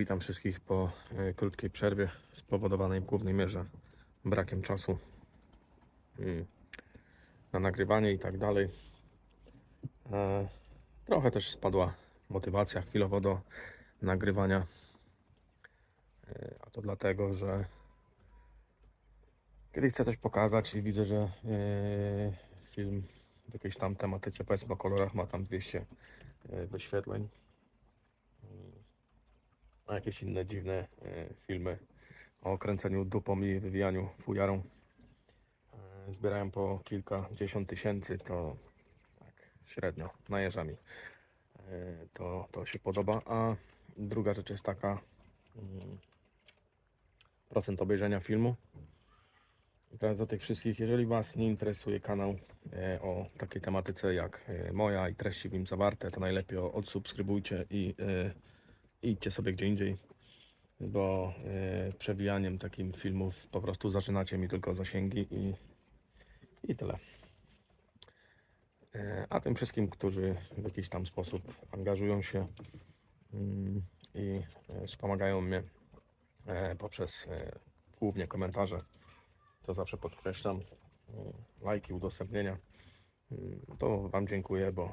Witam wszystkich po e, krótkiej przerwie spowodowanej w głównej mierze brakiem czasu mm, na nagrywanie i tak dalej. E, Trochę też spadła motywacja chwilowo do nagrywania. E, A to dlatego, że kiedy chcę coś pokazać i widzę, że film w jakiejś tam tematyce, powiedzmy o kolorach, ma tam 200 e, wyświetleń, a jakieś inne dziwne e, filmy o kręceniu dupą i wywijaniu fujarą e, zbierają po kilkadziesiąt tysięcy, to tak średnio najeżdża mi. E, To, to się podoba. A druga rzecz jest taka, mm, procent obejrzenia filmu. I teraz do tych wszystkich, jeżeli Was nie interesuje kanał o takiej tematyce jak moja i treści w nim zawarte, to najlepiej odsubskrybujcie i idźcie sobie gdzie indziej, bo e, przewijaniem takim filmów po prostu zaczynacie mi tylko zasięgi i, i tyle. E, a tym wszystkim, którzy w jakiś tam sposób angażują się mm, i e, wspomagają mnie poprzez głównie komentarze, to zawsze podkreślam, lajki, udostępnienia, mm, to Wam dziękuję, bo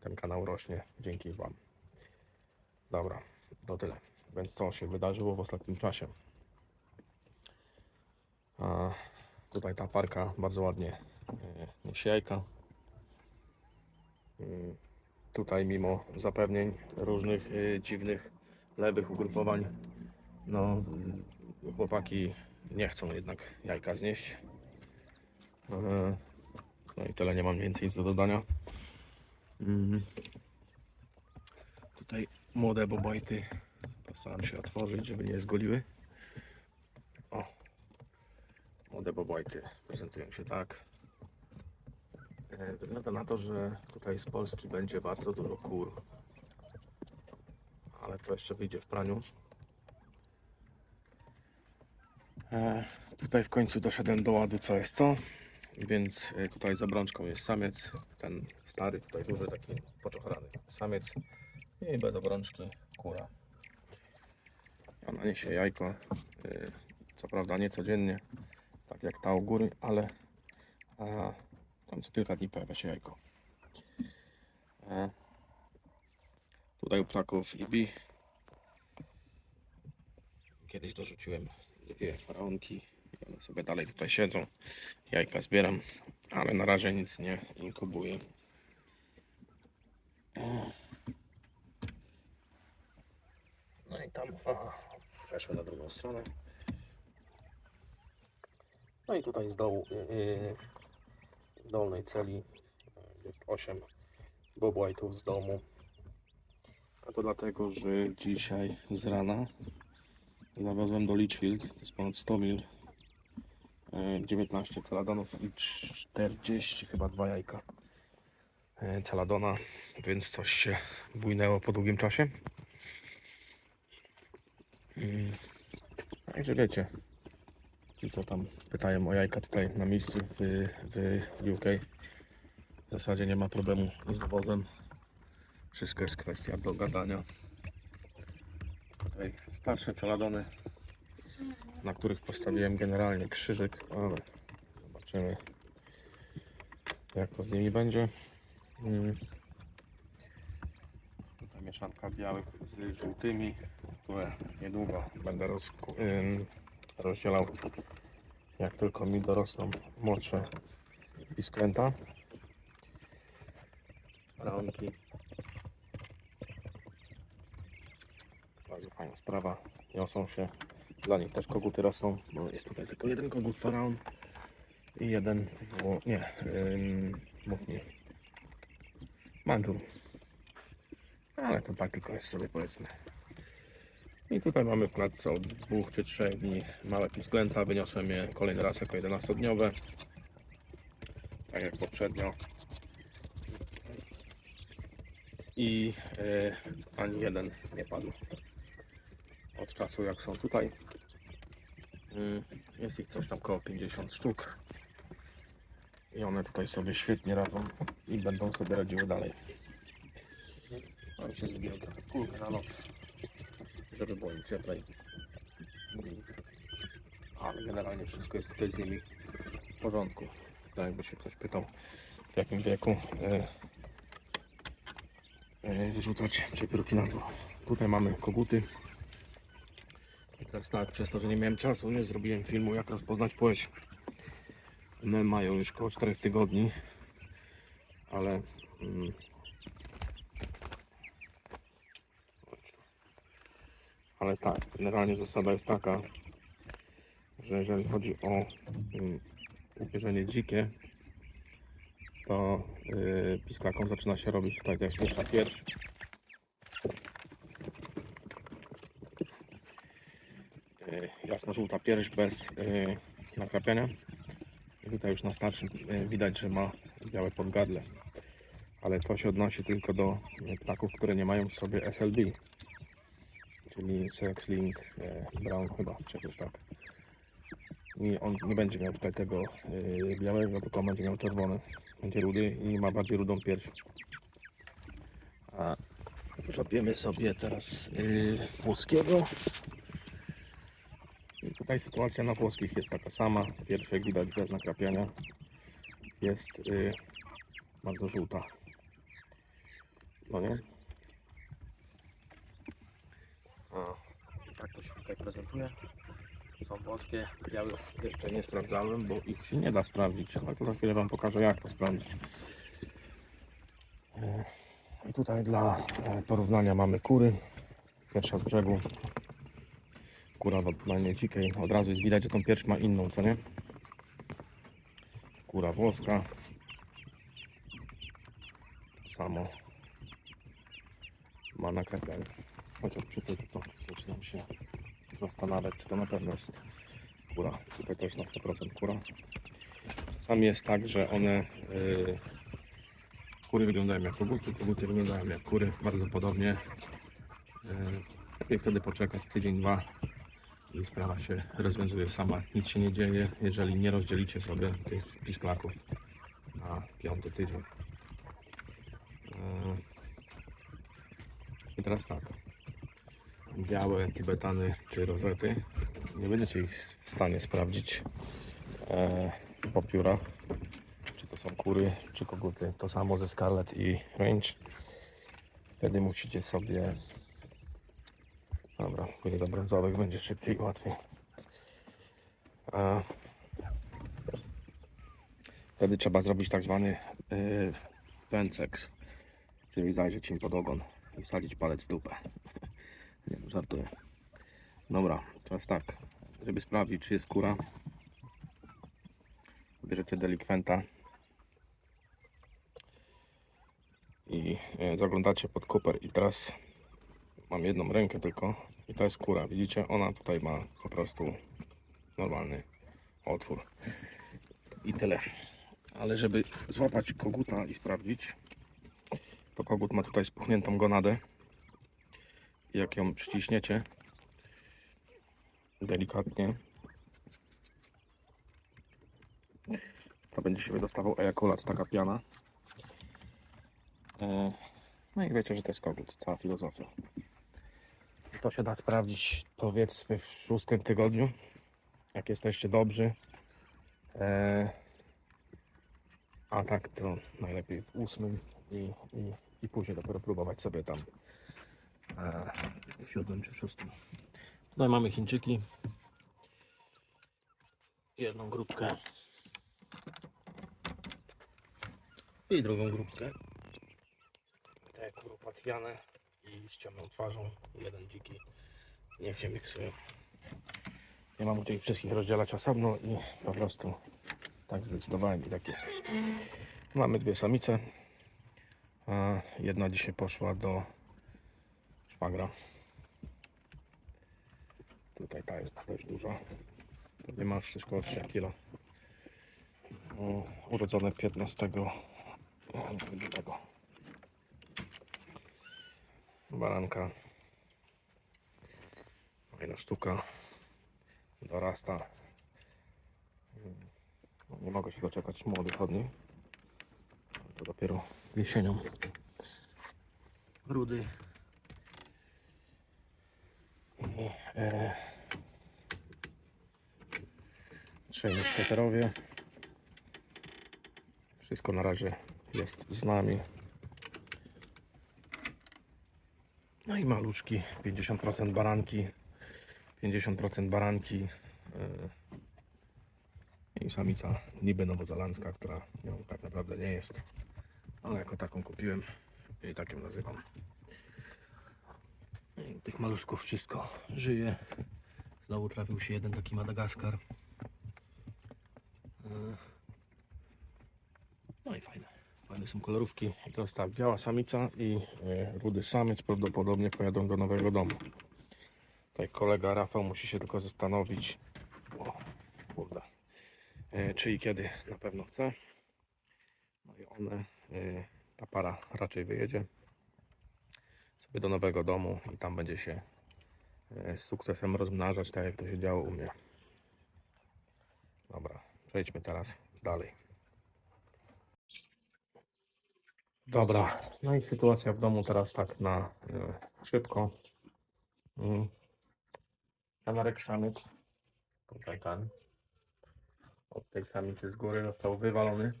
ten kanał rośnie dzięki Wam. Dobra, to tyle. Więc co się wydarzyło w ostatnim czasie? A, tutaj ta parka bardzo ładnie e, niesie jajka. Mm, Tutaj mimo zapewnień różnych e, dziwnych, lewych ugrupowań, no mm, chłopaki nie chcą jednak jajka znieść. E, No i tyle, nie mam więcej nic do dodania. Tutaj młode bobajty postaram się otworzyć, żeby nie zgoliły. O, młode bobajty prezentują się tak. E, Wygląda na to, że tutaj z Polski będzie bardzo dużo kur. Ale to jeszcze wyjdzie w praniu. E, Tutaj w końcu doszedłem do ładu co jest co. Więc e, tutaj za brączką jest samiec, ten stary, tutaj duży taki poczochrany samiec i bez obrączki kura. Ona niesie jajko, y, co prawda nie codziennie, tak jak ta u góry, ale tam co kilka dni pojawia się jajko. E, tutaj u ptaków IBI kiedyś dorzuciłem dwie faraonki one sobie dalej tutaj siedzą. Jajka zbieram, ale na razie nic nie inkubuję. No i tam, aha, przeszły na drugą stronę. No i tutaj z dołu, yy, dolnej celi yy, jest 8 bobłajtów z domu. A to dlatego, że dzisiaj z rana zawiozłem do Litchfield, to jest ponad 100 mil, yy, 19 celadonów i 40 chyba dwa jajka yy, celadona, więc coś się bujnęło po długim czasie. Mm. Także wiecie, ci co tam pytają o jajka tutaj na miejscu w, w UK, w zasadzie nie ma problemu z dowozem. Wszystko jest kwestia dogadania. Tutaj starsze celadony, na których postawiłem generalnie krzyżyk, ale zobaczymy jak to z nimi będzie. Mm. Mieszanka białych z żółtymi, które niedługo będę ym, rozdzielał jak tylko mi dorosną młodsze pisklęta. Raonki. Bardzo fajna sprawa. Niosą się. Dla nich też koguty rosną, bo jest tutaj tylko jeden kogut faraon i jeden, nie, ym, mów mi, mandur. Ale to tak tylko jest sobie powiedzmy. I tutaj mamy w klatce od dwóch czy trzech dni małe pisklęta. Wyniosłem je kolejny raz jako 11-dniowe. Tak jak poprzednio. I e, ani jeden nie padł. Od czasu jak są tutaj. Mm, Jest ich coś tam około 50 sztuk. I one tutaj sobie świetnie radzą i będą sobie radziły dalej. Się na noc żeby było im cieplej. Ale generalnie wszystko jest tutaj z nimi w porządku. Tak jakby się ktoś pytał w jakim wieku e, e, wyrzucać przepiórki na dwór. Tutaj mamy koguty. I teraz tak, przez to, że nie miałem czasu, nie zrobiłem filmu jak rozpoznać płeć. One mają już około 4 tygodni, ale mm, ale tak, generalnie zasada jest taka, że jeżeli chodzi o mm, upierzenie dzikie, to yy, pisklakom zaczyna się robić tutaj jak śmieszna pierś. Yy, jasno-żółta pierś bez yy, nakrapiania. I tutaj już na starszym yy, widać, że ma białe podgadle. Ale to się odnosi tylko do ptaków, które nie mają w sobie SLB. Czyli Sex Link e, Brown chyba, czy jakoś tak. I on nie będzie miał tutaj tego yy, białego, tylko będzie miał czerwony. Będzie rudy i ma bardziej rudą pierś. A zrobimy sobie teraz yy, włoskiego. I tutaj sytuacja na włoskich jest taka sama. Pierwsze widać bez nakrapiania jest bardzo żółta. No nie? O, tak to się tutaj prezentuje. Są włoskie, białe jeszcze nie sprawdzałem, bo ich się nie da sprawdzić, ale to za chwilę Wam pokażę jak to sprawdzić. E, I tutaj dla e, porównania mamy kury. Pierwsza z brzegu. Kura w odmianie dzikiej. Od razu jest widać, że tą pierś ma inną, co nie? Kura włoska. To samo. Ma nakrapianie. Chociaż przy tym to zaczynam się zastanawiać, czy to na pewno jest kura. Tutaj też na 100% kura. Czasami jest tak, że one yy, kury wyglądają jak koguty, koguty wyglądają jak kury, bardzo podobnie. Yy, lepiej wtedy poczekać tydzień, dwa i sprawa się rozwiązuje sama. Nic się nie dzieje, jeżeli nie rozdzielicie sobie tych pisklaków na piąty tydzień. Yy, I teraz tak białe tibetany czy rozety. Nie będziecie ich w stanie sprawdzić e, po piórach, czy to są kury, czy koguty. To samo ze Scarlet i Range. Wtedy musicie sobie. Dobra, pójdę do brązowych, będzie szybciej i łatwiej. E, wtedy trzeba zrobić tak zwany pęcek, czyli zajrzeć im pod ogon i wsadzić palec w dupę. Nie, żartuję. Dobra, teraz tak. Żeby sprawdzić, czy jest kura, bierzecie delikwenta i e, zaglądacie pod koper. I teraz mam jedną rękę tylko i to jest kura. Widzicie, ona tutaj ma po prostu normalny otwór. I tyle. Ale żeby złapać koguta i sprawdzić, to kogut ma tutaj spuchniętą gonadę jak ją przyciśniecie. Delikatnie. To będzie się wydostawał ejakulat, taka piana. E, no i wiecie, że to jest kogut, cała filozofia. To się da sprawdzić powiedzmy w szóstym tygodniu jak jesteście dobrzy. E, a tak to najlepiej w ósmym i, i, i później dopiero próbować sobie tam w siódmym czy w szóstym. Tutaj mamy Chińczyki. Jedną grupkę. I drugą grupkę. Te kurupatwiane i z ciemną twarzą. Jeden dziki. Niech się miksują. Nie mam tutaj wszystkich rozdzielać osobno i po prostu tak zdecydowałem i tak jest. Mamy dwie samice. Jedna dzisiaj poszła do szwagra. Tutaj ta jest dość duża. Pewnie ma już około 3 kg. Urodzone 15 lutego. Baranka. Fajna sztuka. Dorasta. No, Nie mogę się doczekać młodych od niej. To dopiero jesienią. Rudy I, e, trzej muszkieterowie. Wszystko na razie jest z nami. No i maluczki, 50% baranki, 50% baranki yy, i samica niby nowozelandzka, która nią tak naprawdę nie jest, ale jako taką kupiłem i tak ją nazywam. I tych maluszków wszystko żyje. Znowu trafił się jeden taki Madagaskar. Yy. No i fajne. Fajne są kolorówki. I teraz tak, biała samica i e, rudy samiec prawdopodobnie pojadą do nowego domu. Tutaj kolega Rafał musi się tylko zastanowić, o, kurde, e, czy i kiedy na pewno chce. No i one, e, ta para raczej wyjedzie do nowego domu i tam będzie się e, z sukcesem rozmnażać, tak jak to się działo u mnie. Dobra, przejdźmy teraz dalej. Dobra, no i sytuacja w domu teraz tak na e, szybko. Mm. Kanarek samiec, tutaj ten, od tej samicy z góry został wywalony,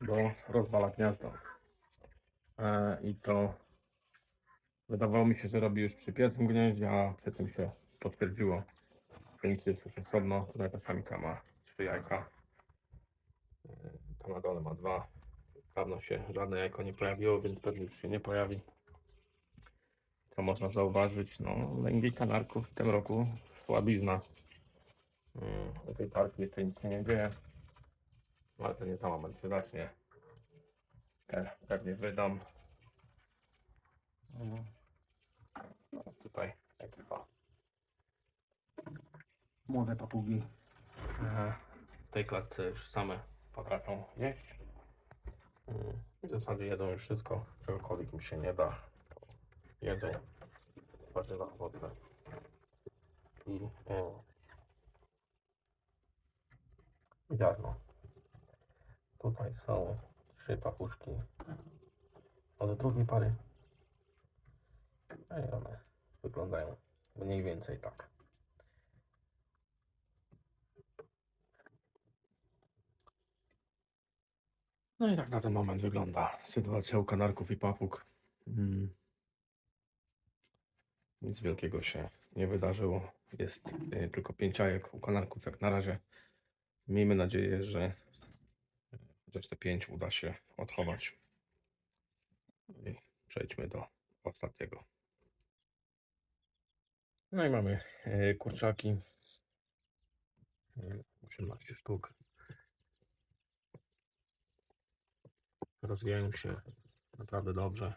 bo rozwala gniazdo. E, I to wydawało mi się, że robi już przy pierwszym gnieździe, a przy tym się potwierdziło. Więc jest już osobno, tutaj ta samica ma trzy jajka, E, ta na dole ma dwa. Dawno się żadne jajko nie pojawiło, więc pewnie już się nie pojawi. Co można zauważyć? No, lęgi kanarków w tym roku słabizna. Mm, U tej parki jeszcze nic się nie dzieje. No, Ale to nie ten moment się zacznie. Te pewnie wydam. Mm. Tutaj tak dwa. Młode papugi. W tej klatce już same potrafią jeść. Mm, W zasadzie jedzą już wszystko, czegokolwiek im się nie da. Jedzą warzywa owocne. I e, ziarno. Tutaj są trzy papuszki od drugiej pary. No i one wyglądają mniej więcej tak. No i tak na ten moment wygląda sytuacja u kanarków i papug. Mm. Nic wielkiego się nie wydarzyło. Jest y, tylko pięć jajek u kanarków jak na razie. Miejmy nadzieję, że chociaż te pięć uda się odchować. I przejdźmy do ostatniego. No i mamy y, kurczaki. Y, 18 sztuk. rozwijają się naprawdę dobrze.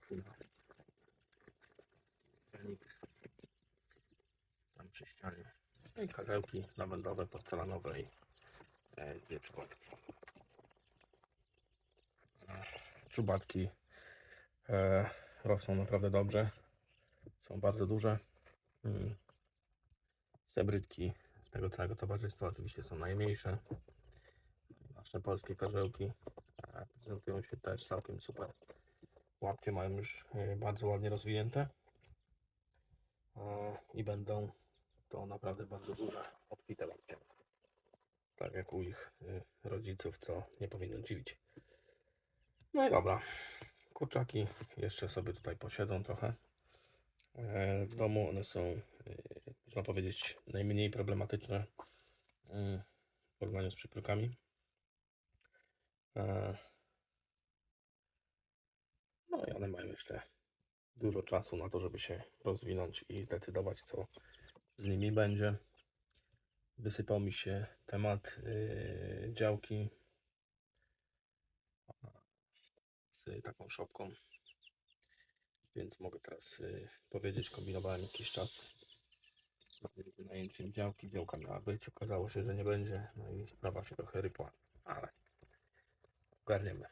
Tutaj mamy. Tam przy ścianie. No i karzełki lawendowe, porcelanowe i e, dwie czubatki. E, Czubatki e, rosną naprawdę dobrze. Są bardzo duże. Mm. Sebrytki z tego całego towarzystwa oczywiście są najmniejsze. Nasze polskie karzełki e, prezentują się też całkiem super. Łapcie mają już e, bardzo ładnie rozwinięte E, i będą to naprawdę bardzo duże, obfite łapcie. Tak jak u ich e, rodziców, co nie powinno dziwić. No i dobra. Kurczaki jeszcze sobie tutaj posiedzą trochę. E, W domu one są, e, można powiedzieć, najmniej problematyczne mm, w porównaniu z przypylkami. E, No i one mają jeszcze dużo czasu na to, żeby się rozwinąć i zdecydować, co z nimi będzie. Wysypał mi się temat e, działki z taką szopką więc mogę teraz y, powiedzieć, kombinowałem jakiś czas z wynajęciem działki, działka miała być, okazało się, że nie będzie, no i sprawa się trochę rypła, ale ogarniemy.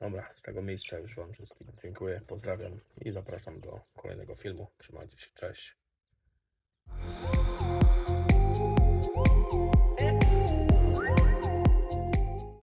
Dobra, z tego miejsca już Wam wszystkim dziękuję, pozdrawiam i zapraszam do kolejnego filmu. Trzymajcie się, cześć.